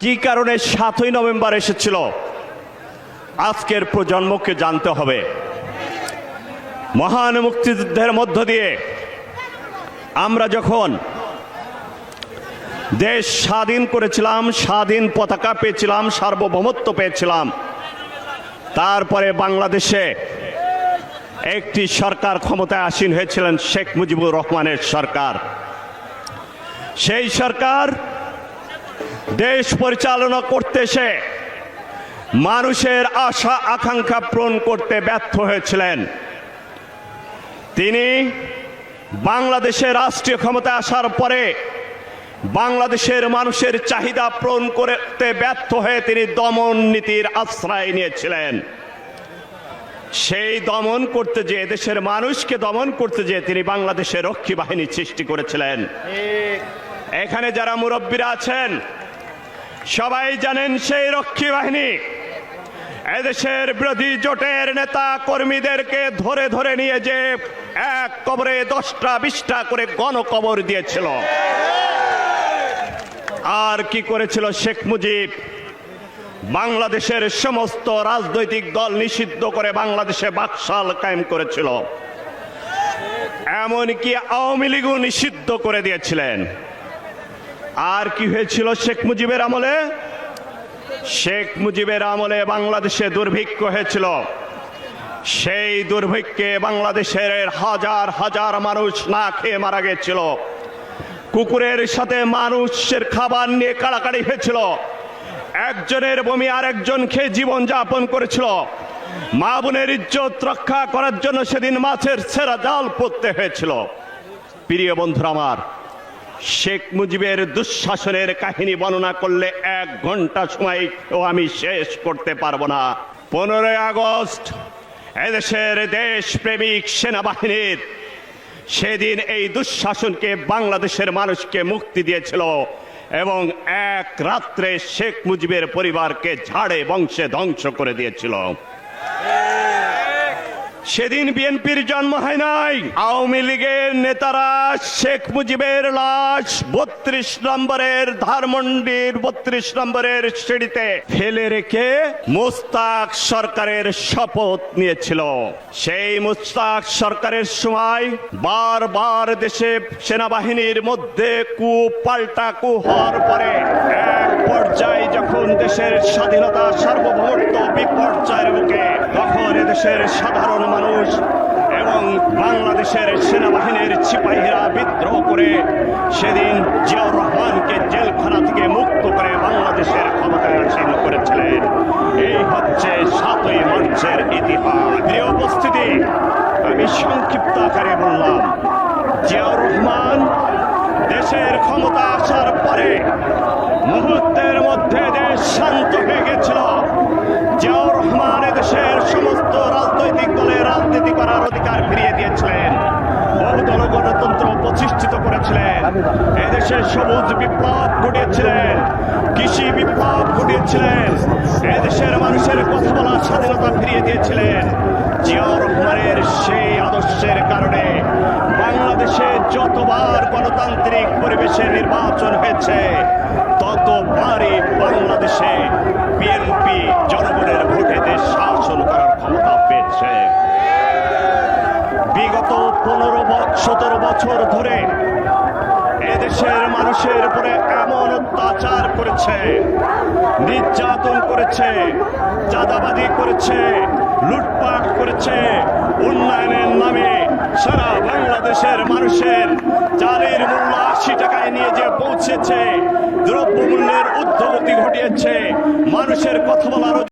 কি কারণে সাতই নভেম্বর এসেছিল? আজকের প্রজন্মকে জানতে হবে। মহান মুক্তিযুদ্ধের মধ্য দিয়ে আমরা যখন দেশ স্বাধীন করেছিলাম, স্বাধীন পতাকা পেয়েছিলাম, সার্বভৌমত্ব পেয়েছিলাম, তারপরে বাংলাদেশে একটি সরকার ক্ষমতায় আসীন হয়েছিলেন শেখ মুজিবুর রহমানের সরকার। সেই সরকার দেশ পরিচালনা করতে এসে মানুষের আশা আকাঙ্ক্ষা পূরণ করতে ব্যর্থ হয়েছিলেন। তিনি বাংলাদেশের রাষ্ট্রীয় ক্ষমতা আসার পরে বাংলাদেশের মানুষের চাহিদা পূরণ করতে ব্যর্থ হয়ে তিনি দমন নীতির আশ্রয় নিয়েছিলেন। সেই দমন করতে যে দেশের মানুষকে দমন করতে যে তিনি বাংলাদেশের রক্ষী বাহিনী সৃষ্টি করেছিলেন। এখানে যারা মুরব্বীরা আছেন সবাই জানেন সেই রক্ষী বাহিনী। এদেশের বিরোধী জোটের নেতা কর্মীদেরকে ধরে ধরে নিয়ে যে এক কবরে দশটা, বিশটা করে গণকবর দিয়েছিল। আর কি করেছিল শেখ মুজিব? বাংলাদেশের সমস্ত রাজনৈতিক দল নিষিদ্ধ করে বাংলাদেশে বাকশাল কায়েম করেছিল। এমনকি আওয়ামী লীগও নিষিদ্ধ করে দিয়েছিলেন। আর কি হয়েছিল শেখ মুজিবের আমলে? শেখ মুজিবের আমলে বাংলাদেশে দুর্ভিক্ষ হয়েছিল। সেই দুর্ভিক্ষে বাংলাদেশের হাজার হাজার মানুষ না খেয়ে মারা গেছিল। কুকুরের সাথে মানুষের খাবার নিয়ে কাড়াকাড়ি হয়েছিল। একজনের বমি আর একজন খেয়ে জীবন যাপন করেছিল। মা বোনের ইজ্জত রক্ষা করার জন্য সেদিন মাছের সেরা জাল পড়তে হয়েছিল। প্রিয় বন্ধুরা আমার শেখ মুজিবের দুঃশাসনের কাহিনী বর্ণনা করলে এক ঘণ্টা সময় আমি শেষ করতে পারব না। পনেরোই আগস্ট, এদেশের দেশপ্রেমিক সেনাবাহিনীর সেদিন এই দুঃশাসনকে বাংলাদেশের মানুষকে মুক্তি দিয়েছিল এবং এক রাত্রে শেখ মুজিবের পরিবারকে ঝাড়ে বংশে ধ্বংস করে দিয়েছিল। সেদিন বিএনপির জন্ম হয় নাই। আওয়ামী লীগের নেতারা শেখ মুজিবের লাশ বত্রিশ নম্বরের ধারমন্ডির বত্রিশ নম্বরের সিঁড়িতে ফেলে রেখে মুস্তাক সরকারের শপথ নিয়েছিল। সেই মুস্তাক সরকারের সময় বারবার দেশে সেনাবাহিনীর মধ্যে কু পাল্টা কু হওয়ার পরে এক পর্যায়ে যখন দেশের স্বাধীনতা সার্বভৌমত্ব বিপর্যয়ের মুখে এদেশের সাধারণ মানুষ এবং বাংলাদেশের সেনাবাহিনীর সিপাহীরা বিদ্রোহ করে সেদিন জিয়াউর রহমানকে জেলখানা থেকে মুক্ত করে বাংলাদেশের ক্ষমতায় আসীন করেছিলেন। এই হচ্ছে সাতই মার্চের ইতিহাস। প্রিয় উপস্থিতি, আমি সংক্ষিপ্ত আকারে বললাম, জিয়াউর রহমান দেশের ক্ষমতা আসার পরে মুহূর্তের মধ্যে দেশ শান্ত হয়ে গেছিল জিয়াউর রহমান দেশের সমস্ত রাজনৈতিক দলের করার অধিকার ফিরিয়ে দিয়েছিলেন। বহুদল গণতন্ত্র প্রতিষ্ঠিত করেছিলেন। এদেশে সবুজ বিপ্লব ঘটিয়েছিলেন। কৃষি বিপ্লব ঘটিয়েছিলেন। এদেশের মানুষের কথা বলার স্বাধীনতা ফিরিয়ে দিয়েছিলেন। জিয়াউর রহমানের সেই আদর্শের কারণে বাংলাদেশে যতবার গণতান্ত্রিক পরিবেশে নির্বাচন হয়েছে, ততবারই বাংলাদেশে বছর ধরে এদেশের মানুষের উপরে এমন অত্যাচার করেছে, নির্যাতন করেছে চাঁদাবাদি করেছে, লুটপাট করেছে, উন্নয়নের নামে সারা বাংলাদেশের মানুষের চালের মূল্য আশি টাকায় নিয়ে যে পৌঁছেছে, দ্রব্যমূল্যের ঊর্ধ্বগতি ঘটিয়েছে, মানুষের কথা বলার